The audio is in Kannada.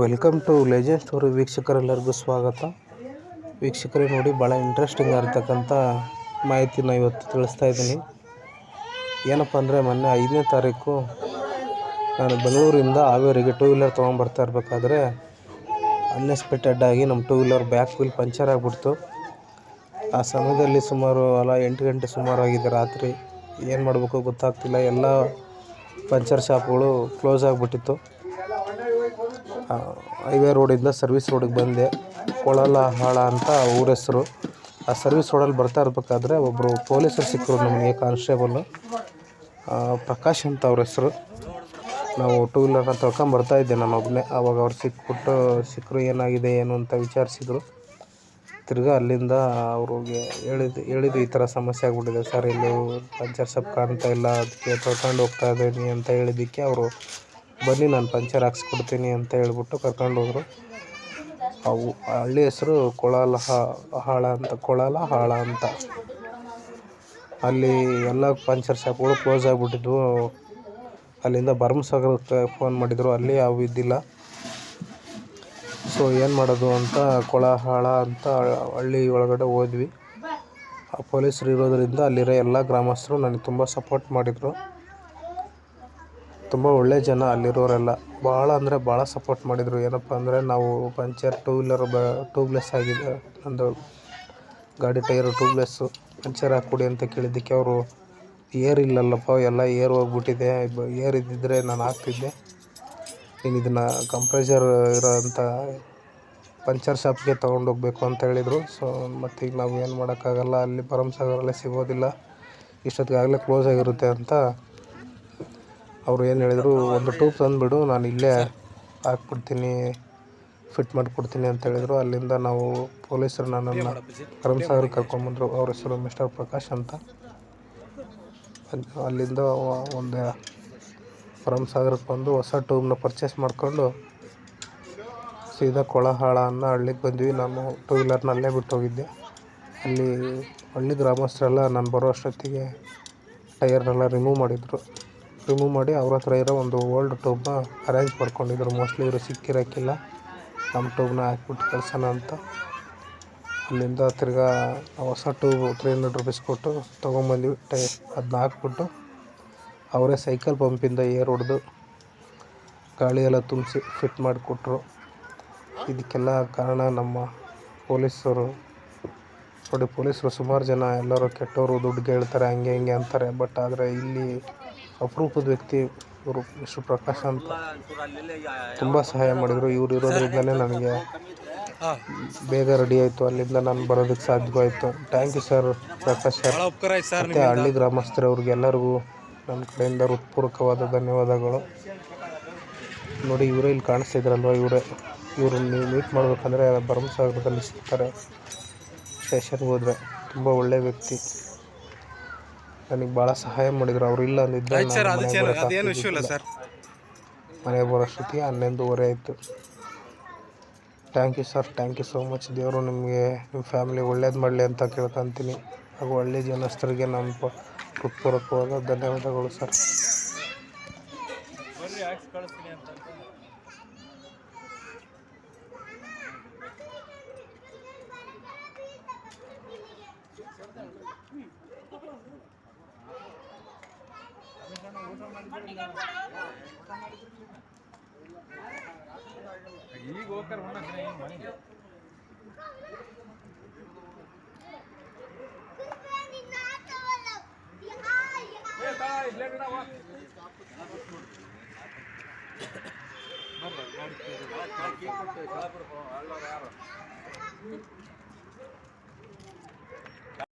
ವೆಲ್ಕಮ್ ಟು ಲೆಜೆಂಡ್ ಸ್ಟೋರಿ ವೀಕ್ಷಕರೆಲ್ಲರಿಗೂ ಸ್ವಾಗತ. ವೀಕ್ಷಕರೇ ನೋಡಿ ಭಾಳ ಇಂಟ್ರೆಸ್ಟಿಂಗ್ ಆಗಿರ್ತಕ್ಕಂಥ ಮಾಹಿತಿನ ಇವತ್ತು ತಿಳಿಸ್ತಾ ಇದ್ದೀನಿ. ಏನಪ್ಪ ಅಂದರೆ, ಮೊನ್ನೆ ಐದನೇ ತಾರೀಕು ನಾನು ಬೆಂಗಳೂರಿಂದ ಹಾವೇರಿಗೆ ಟೂ ವೀಲರ್ ತೊಗೊಂಬರ್ತಾ ಇರಬೇಕಾದ್ರೆ ಅನ್ಎಕ್ಸ್ಪೆಕ್ಟೆಡ್ ಆಗಿ ನಮ್ಮ two wheeler back wheel puncture ಆಗಿಬಿಡ್ತು. ಆ ಸಮಯದಲ್ಲಿ ಸುಮಾರು ಅಲ್ಲ, ಎಂಟು ಗಂಟೆ ಸುಮಾರು ಆಗಿದೆ ರಾತ್ರಿ. ಏನು ಮಾಡಬೇಕು ಗೊತ್ತಾಗ್ತಿಲ್ಲ. ಎಲ್ಲ ಪಂಚರ್ ಶಾಪ್ಗಳು ಕ್ಲೋಸ್ ಆಗಿಬಿಟ್ಟಿತ್ತು. ಹೈವೇ ರೋಡಿಂದ ಸರ್ವಿಸ್ ರೋಡಿಗೆ ಬಂದೆ. ಕೊಳಲ ಹಾಳ ಅಂತ ಊರ ಹೆಸರು. ಆ ಸರ್ವಿಸ್ ರೋಡಲ್ಲಿ ಬರ್ತಾ ಇರಬೇಕಾದ್ರೆ ಒಬ್ಬರು ಪೊಲೀಸರು ಸಿಕ್ಕರು ನಮಗೆ ಕಾನ್ಸ್ಟೇಬಲ್ ಪ್ರಕಾಶ್ ಅಂತ ಅವ್ರ ಹೆಸರು. ನಾವು ಟೂ ವೀಲರ್ನ ತೊಳ್ಕೊಂಬರ್ತಾ ಇದ್ದೆ ನಾನು ಒಬ್ಬನೇ ಆವಾಗ ಅವ್ರು ಸಿಕ್ಬಿಟ್ಟು ಸಿಕ್ಕರು ಏನಾಗಿದೆ, ಏನು ಅಂತ ವಿಚಾರಿಸಿದ್ರು. ತಿರ್ಗಾ ಅಲ್ಲಿಂದ ಅವ್ರಿಗೆ ಹೇಳಿದ್ದು ಹೇಳಿದ್ದು ಈ ಥರ ಸಮಸ್ಯೆ ಆಗ್ಬಿಟ್ಟಿದೆ ಸರ್, ಇಲ್ಲಿ ಪಂಚರ್ ಸಪ್ ಕಾಣ್ತಾ ಇಲ್ಲ, ಅದಕ್ಕೆ ತೊಳ್ಕೊಂಡು ಹೋಗ್ತಾ ಇದ್ದೀನಿ ಅಂತ ಹೇಳಿದ್ದಕ್ಕೆ ಅವರು ಬನ್ನಿ, ನಾನು ಪಂಚರ್ ಹಾಕ್ಸ್ಕೊಡ್ತೀನಿ ಅಂತ ಹೇಳ್ಬಿಟ್ಟು ಕರ್ಕೊಂಡು ಹೋದರು. ಅವು ಹಳ್ಳಿ ಹೆಸರು ಕೊಳಲ ಹಾಳ ಅಂತ, ಕೊಳಲ ಹಾಳ ಅಂತ. ಅಲ್ಲಿ ಎಲ್ಲ ಪಂಚರ್ ಶಾಪ್ಗಳು ಕ್ಲೋಸ್ ಆಗಿಬಿಟ್ಟಿದ್ವು. ಅಲ್ಲಿಂದ ಭರಮಸಾಗರಕ್ಕೆ ಫೋನ್ ಮಾಡಿದರು, ಅಲ್ಲಿ ಅವು ಇದ್ದಿಲ್ಲ ಸೊ ಏನು ಮಾಡೋದು ಅಂತ ಕೊಳಹಾಳ ಅಂತ ಹಳ್ಳಿ ಒಳಗಡೆ ಹೋದ್ವಿ. ಆ ಪೊಲೀಸರು ಇರೋದರಿಂದ ಅಲ್ಲಿರೋ ಎಲ್ಲ ಗ್ರಾಮಸ್ಥರು ನನಗೆ ತುಂಬ ಸಪೋರ್ಟ್ ಮಾಡಿದರು. ತುಂಬ ಒಳ್ಳೆ ಜನ ಅಲ್ಲಿರೋರೆಲ್ಲ. ಭಾಳ ಅಂದರೆ ಭಾಳ ಸಪೋರ್ಟ್ ಮಾಡಿದರು. ಏನಪ್ಪ ಅಂದರೆ ನಾವು ಪಂಚರ್ ಟೂ ವೀಲರ್ ಬ ಟ್ಯೂಬ್ಲೆಸ್ ಆಗಿದೆ ನಂದು ಗಾಡಿ ಟೈರು ಟ್ಯೂಬ್ಲೆಸ್ಸು ಪಂಚರ್ ಹಾಕ್ಕೊಡಿ ಅಂತ ಕೇಳಿದ್ದಕ್ಕೆ ಅವರು ಏರ್ ಇಲ್ಲಲ್ಲಪ್ಪ, ಎಲ್ಲ ಏರ್ ಹೋಗ್ಬಿಟ್ಟಿದೆ. ಏರ್ ಇದ್ದಿದ್ದರೆ ನಾನು ಹಾಕ್ತಿದ್ದೆ. ನೀನು ಇದನ್ನು ಕಂಪ್ರೆಸರ್ ಇರೋಂಥ ಪಂಚರ್ ಶಾಪ್ಗೆ ತೊಗೊಂಡೋಗ್ಬೇಕು ಅಂತ ಹೇಳಿದರು. ಸೊ ಮತ್ತು ಈಗ ನಾವು ಏನು ಮಾಡೋಕ್ಕಾಗಲ್ಲ. ಅಲ್ಲಿ ಭರಮಸಾಗರಲ್ಲೇ ಸಿಗೋದಿಲ್ಲ. ಇಷ್ಟೊತ್ತಿಗಾಗಲೇ ಕ್ಲೋಸ್ ಆಗಿರುತ್ತೆ ಅಂತ ಅವರು ಏನು ಹೇಳಿದರು, ಒಂದು ಟ್ಯೂಬ್ ತಂದುಬಿಡು ನಾನು ಇಲ್ಲೇ ಹಾಕ್ಬಿಡ್ತೀನಿ, ಫಿಟ್ ಮಾಡಿಕೊಡ್ತೀನಿ ಅಂತ ಹೇಳಿದರು. ಅಲ್ಲಿಂದ ನಾವು ಪೊಲೀಸರು ನನ್ನನ್ನು ಭರಮಸಾಗರಕ್ಕೆ ಕರ್ಕೊಂಬಂದರು ಅವ್ರ ಹೆಸರು ಮಿಸ್ಟರ್ ಪ್ರಕಾಶ್ ಅಂತ. ಅಲ್ಲಿ- ಅಲ್ಲಿಂದ ಒಂದು ಭರಮಸಾಗರಕ್ಕೆ ಬಂದು ಹೊಸ ಟ್ಯೂಬ್ನ ಪರ್ಚೇಸ್ ಮಾಡಿಕೊಂಡು ಸೀದಾ ಕೊಳಹಾಳ ಅನ್ನೋ ಹಳ್ಳಿಗೆ ಬಂದ್ವಿ. ನಾನು ಟೂ ವೀಲರ್ನ ಅಲ್ಲೇ ಬಿಟ್ಟು ಹೋಗಿದ್ದೆ. ಅಲ್ಲಿ ಹಳ್ಳಿ ಗ್ರಾಮಸ್ಥರೆಲ್ಲ ನಾನು ಬರೋ ಅಷ್ಟೊತ್ತಿಗೆ ಟೈರ್ನೆಲ್ಲ ರಿಮೂವ್ ಮಾಡಿದರು. ರಿಮೂವ್ ಮಾಡಿ ಅವ್ರ ಹತ್ರ ಇರೋ ಒಂದು ಓಲ್ಡ್ ಟ್ಯೂಬ್ನ ಅರೇಂಜ್ ಮಾಡ್ಕೊಂಡಿದ್ರು. ಮೋಸ್ಟ್ಲಿ ಇವರು ಸಿಕ್ಕಿರೋಕ್ಕಿಲ್ಲ. ನಮ್ಮ ಟ್ಯೂಬ್ನ ಹಾಕ್ಬಿಟ್ಟು ಕಳ್ಸೋಣ ಅಂತ. ಅಲ್ಲಿಂದ ತಿರ್ಗಾ ಹೊಸ ಟೂಬ್ ತ್ರೀ ಹಂಡ್ರೆಡ್ ರುಪೀಸ್ ಕೊಟ್ಟು ತೊಗೊಂಬಂದ್ವಿ. ಟೈ ಅದನ್ನ ಹಾಕ್ಬಿಟ್ಟು ಅವರೇ ಸೈಕಲ್ ಪಂಪಿಂದ ಏರ್ ಹೊಡೆದು ಗಾಳಿಯೆಲ್ಲ ತುಂಬಿಸಿ ಫಿಟ್ ಮಾಡಿಕೊಟ್ರು. ಇದಕ್ಕೆಲ್ಲ ಕಾರಣ ನಮ್ಮ ಪೊಲೀಸರು. ನೋಡಿ ಪೊಲೀಸರು ಸುಮಾರು ಜನ ಎಲ್ಲರೂ ಕೆಟ್ಟವರು ದುಡ್ಡು ಕೇಳ್ತಾರೆ, ಹಂಗೆ ಹಿಂಗೆ ಅಂತಾರೆ. ಬಟ್ ಆದರೆ ಇಲ್ಲಿ ಅಪರೂಪದ ವ್ಯಕ್ತಿ ಇವರು ವಿಶ್ವ ಪ್ರಕಾಶ್ ಅಂತ. ತುಂಬ ಸಹಾಯ ಮಾಡಿದರು. ಇವ್ರು ಇರೋದ್ರಿಂದಲೇ ನನಗೆ ಬೇಗ ರೆಡಿ ಆಯಿತು. ಅಲ್ಲಿಂದ ನಾನು ಬರೋದಕ್ಕೆ ಸಾಧ್ಯವಾಯಿತು thank you sir Prakash sir ಮತ್ತು ಹಳ್ಳಿ ಗ್ರಾಮಸ್ಥರವ್ರಿಗೆಲ್ಲರಿಗೂ ನನ್ನ ಕಡೆಯಿಂದ ಹೃತ್ಪೂರ್ವಕವಾದ ಧನ್ಯವಾದಗಳು. ನೋಡಿ ಇವರೇ ಇಲ್ಲಿ ಕಾಣಿಸ್ತಿದ್ರಲ್ವ? ಇವರೇ ಇವರು ನೀವು ಮೀಟ್ ಮಾಡಬೇಕಂದ್ರೆ ಭರಮಸಾಗರದಲ್ಲಿ ಸಿಗ್ತಾರೆ. ಸ್ಟೇಷನ್ಗೆ ಹೋದರೆ. ತುಂಬ ಒಳ್ಳೆಯ ವ್ಯಕ್ತಿ. ನನಗೆ ಭಾಳ ಸಹಾಯ ಮಾಡಿದ್ರು. ಅವ್ರು ಇಲ್ಲ ಅಂದಿದ್ದ ಆಯ್ತು ಸರ್ ಅದು ಚೇರ್ ಅದೇನು ವಿಷಯ ಇಲ್ಲ ಸರ್. ಮನೆಗೆ ಬರೋಷ್ಟೊತ್ತಿಗೆ ಹನ್ನೊಂದುವರೆ ಆಯಿತು. Thank you sir thank you so much ದೇವರು ನಿಮಗೆ ನಿಮ್ಮ ಫ್ಯಾಮಿಲಿ ಒಳ್ಳೇದು ಮಾಡಲಿ ಅಂತ ಕೇಳ್ಕೊತೀನಿ ಹಾಗೂ ಹಳ್ಳಿ ಜನಸ್ಥರಿಗೆ ನಮ್ಮ ಹೃತ್ಪೂರ್ವಕವಾದ ಧನ್ಯವಾದಗಳು ಸರ್ ಈಗ ಹೋಗ್ತಾರ ಮನೆಗೆ